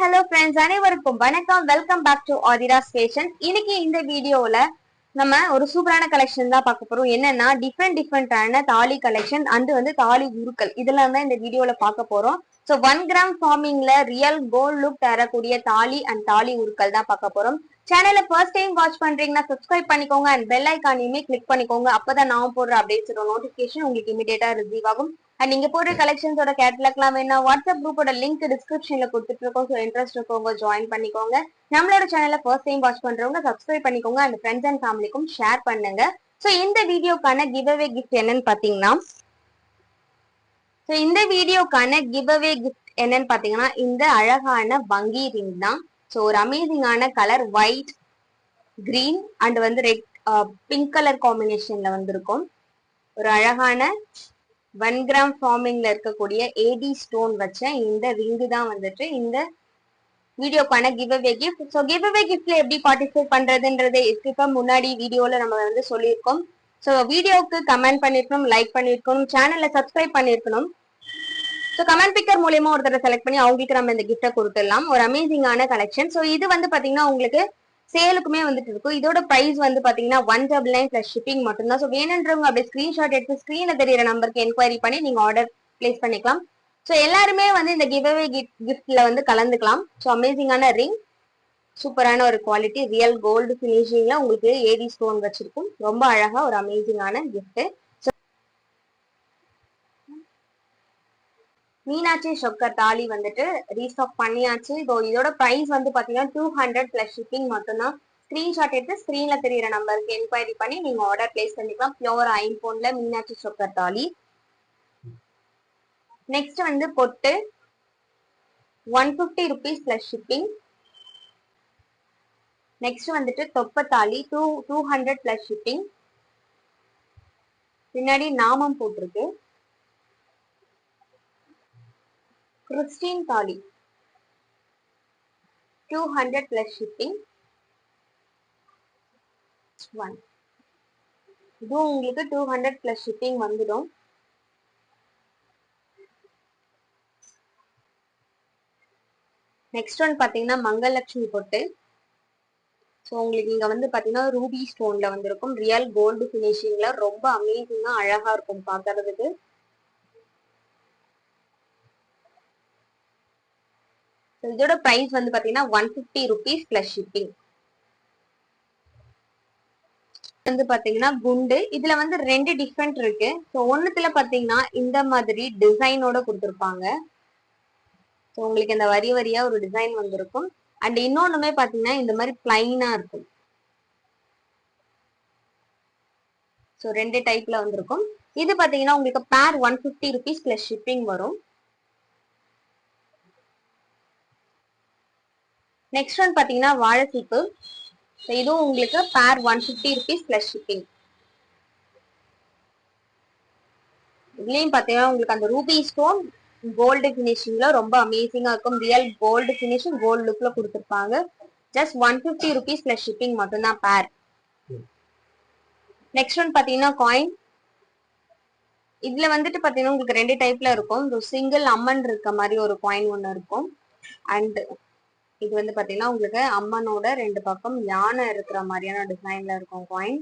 Hello friends அனைவருக்கும் வணக்கம். Welcome back to Aathira station இன்னைக்கு இந்த வீடியோல நம்ம ஒரு சூப்பரான கலெக்ஷன் தான் பார்க்க போறோம். என்னன்னா டிஃப்ரெண்ட் டிஃப்ரெண்டான தாலி கலெக்ஷன் அண்ட் வந்து தாலி உருக்கள். இதெல்லாம் தான் இந்த வீடியோல பார்க்க போறோம். ஸோ ஒன் கிராம் ஃபார்மிங்ல ரியல் கோல்ட் லுக் தரக்கூடிய தாலி அண்ட் தாலி உருக்கள் தான் பார்க்க போறோம். சேனலை ஃபர்ஸ்ட் டைம் வாட்ச் பண்றீங்கன்னா சப்ஸ்கிரைப் பண்ணிக்கோங்க அண்ட் பெல் ஐக்கானையுமே கிளிக் பண்ணிக்கோங்க. அப்பதான் நான் போடுற அப்டேட்ஸோட நோட்டிபிகேஷன் உங்களுக்கு இமீடியட்டா ரிசீவ் ஆகும். அண்ட் நீங்க போடுற கலெக்ஷன்ஸோட கேட்லாக்லாம் வேணா வாட்ஸ்அப் குரூப்போட லிங்க் டிஸ்கிரிப்ஷன்ல கொடுத்துட்டு இருக்கோம் ஸோ இன்ட்ரெஸ்ட் இருக்கவங்க ஜாயின் பண்ணிக்கோங்க. நம்மளோட சேனலை ஃபர்ஸ்ட் டைம் வாட்ச் பண்றவங்க சப்ஸ்கிரைப் பண்ணிக்கோங்க. அண்ட் ஃப்ரெண்ட்ஸ் அண்ட் ஃபேமிலிக்கும் ஷேர் பண்ணுங்க. ஸோ இந்த வீடியோக்கான கிவ் அவே கிஃப்ட் என்னன்னு பாத்தீங்கன்னா ஸோ இந்த வீடியோக்கான கிவ் அவே கிஃப்ட் என்னன்னு பாத்தீங்கன்னா இந்த அழகான வங்கி ரிங் தான். ஸோ ஒரு அமேசிங்கான கலர் ஒயிட் கிரீன் அண்ட் வந்து ரெட் பிங்க் கலர் காம்பினேஷன்ல வந்திருக்கும். ஒரு அழகான ஒன் கிராம் ஃபார்மிங்ல இருக்கக்கூடிய ஏடி ஸ்டோன் வச்ச இந்த ரிங்கு தான் வந்துட்டு இந்த வீடியோக்கான give away gift so give away கிஃப்ட்ல எப்படி பார்ட்டிசிபேட் பண்றதுன்றது இப்போ முன்னாடி வீடியோல நம்ம வந்து சொல்லியிருக்கோம். ஸோ வீடியோவுக்கு கமெண்ட் பண்ணிருக்கணும் லைக் பண்ணிருக்கணும் சேனல்ல சப்ஸ்கிரைப் பண்ணிருக்கணும். ஸோ கமெண்ட் பிக்கர் மூலியமா ஒருத்தரை செலக்ட் பண்ணி அவங்களுக்கு நம்ம இந்த கிஃப்ட்டை கொடுத்துடலாம். ஒரு அமேசிங்கான கலெக்ஷன் ஸோ இது வந்து பாத்தீங்கன்னா உங்களுக்கு சேலுக்குமே வந்துட்டு இருக்கும். இதோட பிரைஸ் வந்து பாத்தீங்கன்னா one double nine plus shipping மட்டும்தான். ஸோ வேணுன்றவங்க அப்படியே ஸ்கிரீன்ஷாட் எடுத்து ஸ்கிரீன்ல தெரியற நம்பருக்கு என்கொயரி பண்ணி நீங்க ஆர்டர் பிளேஸ் பண்ணிக்கலாம். ஸோ எல்லாருமே வந்து இந்த கிவ் அவே கிஃப்ட்ல வந்து கலந்துக்கலாம். ஸோ அமேசிங்கான ரிங் சூப்பரான ஒரு குவாலிட்டி ரியல் கோல்டு ஃபினிஷிங்ல உங்களுக்கு ஏடி ஸ்டோன் வச்சிருக்கும். ரொம்ப அழகா ஒரு அமேசிங்கான கிஃப்ட் மீனாட்சி சொக்கர் தாலி வந்துட்டு ரீஸ்டாக் பண்ணியாச்சு. இதோ இதோட ப்ரைஸ் வந்து பாத்தீங்கன்னா டூ ஹண்ட்ரட் பிளஸ் ஷிப்பிங் மட்டும்தான். ஸ்க்ரீன்ஷாட் எடுத்து ஸ்க்ரீன்ல தெரியுற நம்பருக்கு என்கொயரி பண்ணி நீங்க ஆர்டர் பிளேஸ் பண்ணிக்கலாம். பியோர் ஐம்போன்ல மீனாட்சி சொக்கர் தாலி. நெக்ஸ்ட் வந்து பொட்டு. One fifty rupees plus shipping next வந்துட்டு தொப்பத்தாலி two two hundred plus shipping பின்னாடி நாமம் போட்டிருக்கு. கிறிஸ்டின் தாலி. Two hundred plus shipping one இதுவும் உங்களுக்கு டூ ஹண்ட்ரட் பிளஸ் ஷிப்பிங் வந்துடும். நெக்ஸ்ட் ஒன் பாத்தீங்கன்னா மங்கலட்சுமி பொட்டு. ஸோ உங்களுக்கு இங்க வந்து பாத்தீங்கன்னா ரூபி ஸ்டோன்ல வந்திருக்கும். ரியல் கோல்டு ஃபினிஷிங்கில் ரொம்ப அமேசிங்காக அழகா இருக்கும் பாக்குறதுக்கு. இதோட பிரைஸ் வந்து பாத்தீங்கன்னா one fifty rupees plus shipping வந்து பாத்தீங்கன்னா குண்டு. இதுல வந்து ரெண்டு டிஃப்ரெண்ட் இருக்கு. ஸோ ஒன்னுத்துல பாத்தீங்கன்னா இந்த மாதிரி டிசைனோட கொடுத்துருப்பாங்க. ஸோ உங்களுக்கு இந்த வரி வரியா ஒரு டிசைன் வந்திருக்கும். அண்ட் இன்னொன்னுமே பாத்தீங்கன்னா இந்த மாதிரி பிளைனா இருக்கும். ஸோ ரெண்டு டைப்ல வந்திருக்கும். இது பாத்தீங்கன்னா உங்களுக்கு pair one fifty rupees plus shipping வரும். நெக்ஸ்ட் ஒன் பார்த்தீங்கன்னா வாழைச்சீப்பு ஸோ இதுவும் உங்களுக்கு pair one fifty rupees plus shipping இதுலேயும் பார்த்தீங்கன்னா உங்களுக்கு அந்த ரூபி ஸ்டோன் கோல்டு ஃபினிஷிங்கில் ரொம்ப அமேசிங்காக இருக்கும். ரியல் கோல்டு ஃபினிஷிங் கோல்டு லுக்கில் கொடுத்துருப்பாங்க. Just one fifty rupees plus shipping மட்டும்தான் பேர் நெக்ஸ்ட் ஒன் பார்த்தீங்கன்னா காயின் இதுல வந்துட்டு பாத்தீங்கன்னா உங்களுக்கு ரெண்டு டைப்ல இருக்கும். சிங்கிள் அம்மன் இருக்க மாதிரி ஒரு காயின் ஒன்று இருக்கும். அண்ட் இது வந்து பாத்தீங்கன்னா உங்களுக்கு அம்மனோட ரெண்டு பக்கம் யானை இருக்கிற மாதிரியான டிசைன்ல இருக்கும் காயின்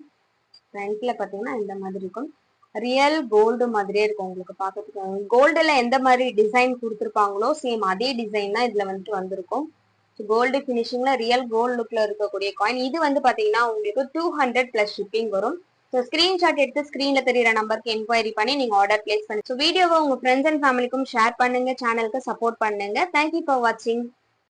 ஃப்ரண்ட்ல பாத்தீங்கன்னா இந்த மாதிரி இருக்கும். ரியல் கோல்டு மாதிரியே இருக்கும் உங்களுக்கு பார்க்கறதுக்கு கோல்டுல எந்த மாதிரி டிசைன் கொடுத்துருப்பாங்களோ சேம் அதே டிசைன் தான் இதுல வந்துட்டு வந்திருக்கும். கோல்டு ஃபினிஷிங்ல ரியல் கோல்டு லுக்ல இருக்கக்கூடிய காயின் இது வந்து பாத்தீங்கன்னா உங்களுக்கு டூ ஹண்ட்ரட் பிளஸ் ஷிப்பிங் வரும். ஸோ ஸ்கிரீன்ஷாட் எடுத்து ஸ்க்ரீன்ல தெரியுற நம்பருக்கு என்கொயரி பண்ணி நீங்க ஆர்டர் பிளேஸ் பண்ணி ஸோ வீடியோவை உங்க ஃப்ரெண்ட்ஸ் அண்ட் ஃபேமிலிக்கும் ஷேர் பண்ணுங்க சேனலுக்கு சப்போர்ட் பண்ணுங்க. தேங்க்யூ ஃபார் வாட்சிங்